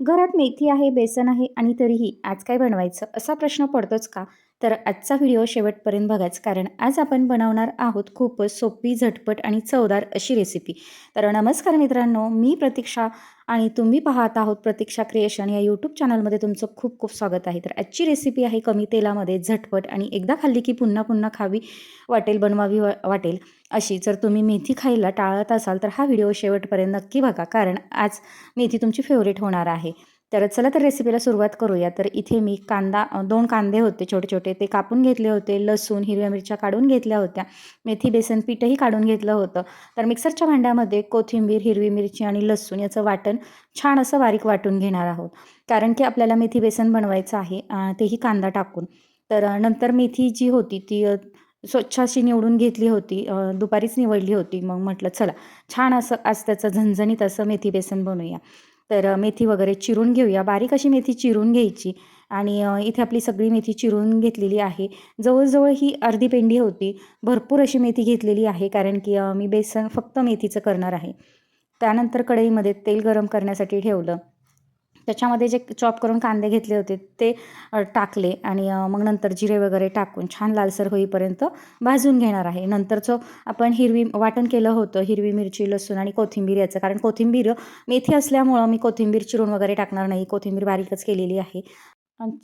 घरात मेथी आहे बेसन आहे आणि तरीही आज काय बनवायचं असा प्रश्न पडतोच का? तर आजचा व्हिडिओ शेवटपर्यंत बघाच कारण आज आपण बनवणार आहोत खूपच सोपी झटपट आणि चवदार अशी रेसिपी तर नमस्कार मित्रांनो मी प्रतीक्षा आणि तुम्ही पाहत आहोत प्रतीक्षा क्रिएशन या यूट्यूब चॅनलमध्ये तुमचं खूप खूप स्वागत आहे. तर आजची रेसिपी आहे कमी तेलामध्ये झटपट आणि एकदा खाल्ली की पुन्हा पुन्हा खावी वाटेल बनवावी वा वाटेल अशी. जर तुम्ही मेथी खायला टाळत असाल तर हा व्हिडिओ शेवटपर्यंत नक्की बघा कारण आज मेथी तुमची फेवरेट होणार आहे. तर चला तर रेसिपीला सुरुवात करूया. तर इथे मी कांदा दोन कांदे होते छोटे छोटे ते कापून घेतले होते. लसूण हिरव्या मिरच्या काढून घेतल्या होत्या. मेथी बेसन पीठही काढून घेतलं होतं. तर मिक्सरच्या भांड्यामध्ये कोथिंबीर हिरवी मिरची आणि लसूण याचं वाटण छान असं बारीक वाटून घेणार आहोत. कारण की आपल्याला मेथी बेसन बनवायचं आहे तेही कांदा टाकून. तर नंतर मेथी जी होती ती स्वच्छ अशी निवडून घेतली होती. दुपारीच निवडली होती. मग म्हटलं चला छान असं आज त्याचं झणझणीत असं मेथी बेसन बनवूया. तर मेथी वगैरे चिरून घेऊया. बारीक अशी मेथी चिरून घ्यायची आणि इथे आपली सगळी मेथी चिरून घेतलेली आहे. जवळजवळ ही अर्धी पेंडी होती. भरपूर अशी मेथी घेतलेली आहे कारण की मी बेसन फक्त मेथीचं करणार आहे. त्यानंतर कढईमध्ये तेल गरम करण्यासाठी ठेवलं. त्याच्यामध्ये जे चॉप करून कांदे घेतले होते ते टाकले आणि मग नंतर जिरे वगैरे टाकून छान लालसर होईपर्यंत भाजून घेणार आहे. नंतरचं आपण हिरवी वाटण केलं होतं हिरवी मिरची लसूण आणि कोथिंबीर याचं. कारण कोथिंबीर मेथी असल्यामुळं मी कोथिंबीर चिरून वगैरे टाकणार नाही. कोथिंबीर बारीकच केलेली आहे.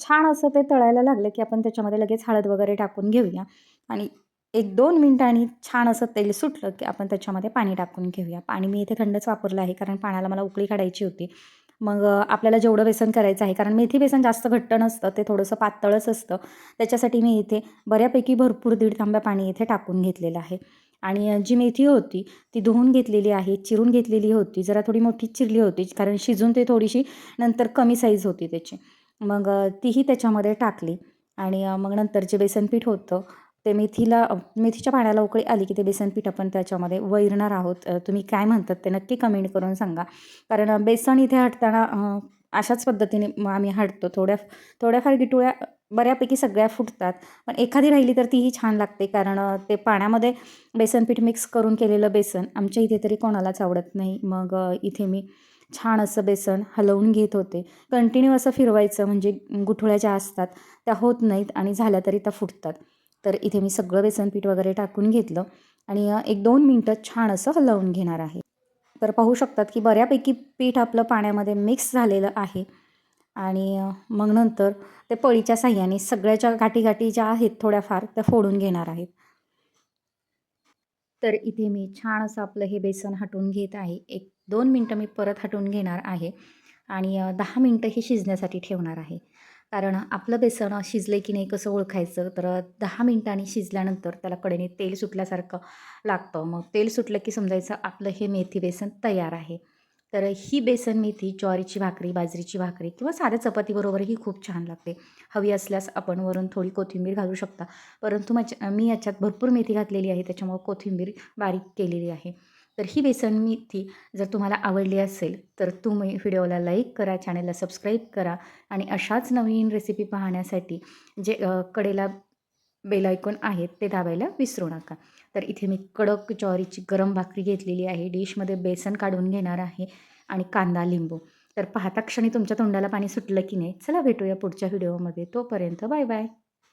छान असं ते तळायला लागलं की आपण त्याच्यामध्ये लगेच हळद वगैरे टाकून घेऊया. आणि एक दोन मिनटांनी छान असं तेल सुटलं की आपण त्याच्यामध्ये पाणी टाकून घेऊया. पाणी मी इथे थंडच वापरलं आहे कारण पाण्याला मला उकळी काढायची होती. मग आपल्याला जेवढं बेसन करायचं आहे कारण मेथी बेसन जास्त घट्ट नसतं ते थोडंसं पातळच असतं. त्याच्यासाठी मी इथे बऱ्यापैकी भरपूर दीड तांब्या पाणी इथे टाकून घेतलेलं आहे. आणि जी मेथी होती ती धुवून घेतलेली आहे चिरून घेतलेली होती जरा थोडी मोठी चिरली होती कारण शिजून ते थोडीशी नंतर कमी साईज होती त्याची. मग तीही त्याच्यामध्ये टाकली. आणि मग नंतर जे बेसनपीठ होतं. ते मेथीला मेथीच्या पाण्याला उकळी आली की ते बेसन पीठ आपण त्याच्यामध्ये वैरणार आहोत. तुम्ही काय म्हणतात ते नक्की कमेंट करून सांगा. कारण बेसन इथे हटताना अशाच पद्धतीने आम्ही हटतो. थोड्या थोड्याफार गिटुळ्या बऱ्यापैकी सगळ्या फुटतात. पण एखादी राहिली तर तीही छान लागते. कारण ते पाण्यामध्ये बेसन पीठ मिक्स करून केलेलं बेसन आमच्या इथे तरी कोणालाच आवडत नाही. मग इथे मी छान असं बेसन हलवून घेत होते. कंटिन्यू असं फिरवायचं म्हणजे गुठुळ्या ज्या असतात त्या होत नाहीत आणि झाल्या तरी त्या फुटतात. तर इथे मी सगळं बेसन पीठ वगैरे टाकून घेतलं आणि एक दोन मिनटं छान असं हलवून घेणार आहे. तर पाहू शकतात की बऱ्यापैकी पीठ आपलं पाण्यामध्ये मिक्स झालेलं आहे आणि मग नंतर ते पळीच्या साह्याने सगळ्याच्या गाठी गाठी ज्या आहेत थोड्याफार त्या फोडून घेणार आहेत. तर इथे मी छान असं आपलं हे बेसन हटवून घेत आहे. एक दोन मिनटं मी परत हटवून घेणार आहे आणि दहा मिनटं हे शिजण्यासाठी ठेवणार आहे. कारण आपलं बेसन शिजलं की नाही कसं ओळखायचं? तर दहा मिनिटांनी शिजल्यानंतर त्याला कडेने तेल सुटल्यासारखं लागतं. मग तेल सुटलं की समजायचं आपलं हे मेथी बेसन तयार आहे. तर ही बेसन मेथी ज्वारीची भाकरी बाजरीची भाकरी किंवा साध्या चपातीबरोबरही खूप छान लागते. हवी असल्यास आपण वरून थोडी कोथिंबीर घालू शकता. परंतु माझ्या मी याच्यात भरपूर मेथी घातलेली आहे त्याच्यामुळं कोथिंबीर बारीक केलेली आहे. तर ही बेसन मेथी जर तुम्हाला आवडली असेल तर तुम्ही व्हिडिओला लाईक करा चॅनलला सबस्क्राईब करा आणि अशाच नवीन रेसिपी पाहण्यासाठी जे कडेला बेल आयकॉन आहेत ते दाबायला विसरू नका. तर इथे मी कडक ज्वारीची गरम भाकरी घेतलेली आहे. डिशमध्ये बेसन काढून घेणार आहे आणि कांदा लिंबू. तर पाहता क्षणी तुमच्या तोंडाला पाणी सुटलं की नाही? चला भेटूया पुढच्या व्हिडिओमध्ये. तोपर्यंत बाय बाय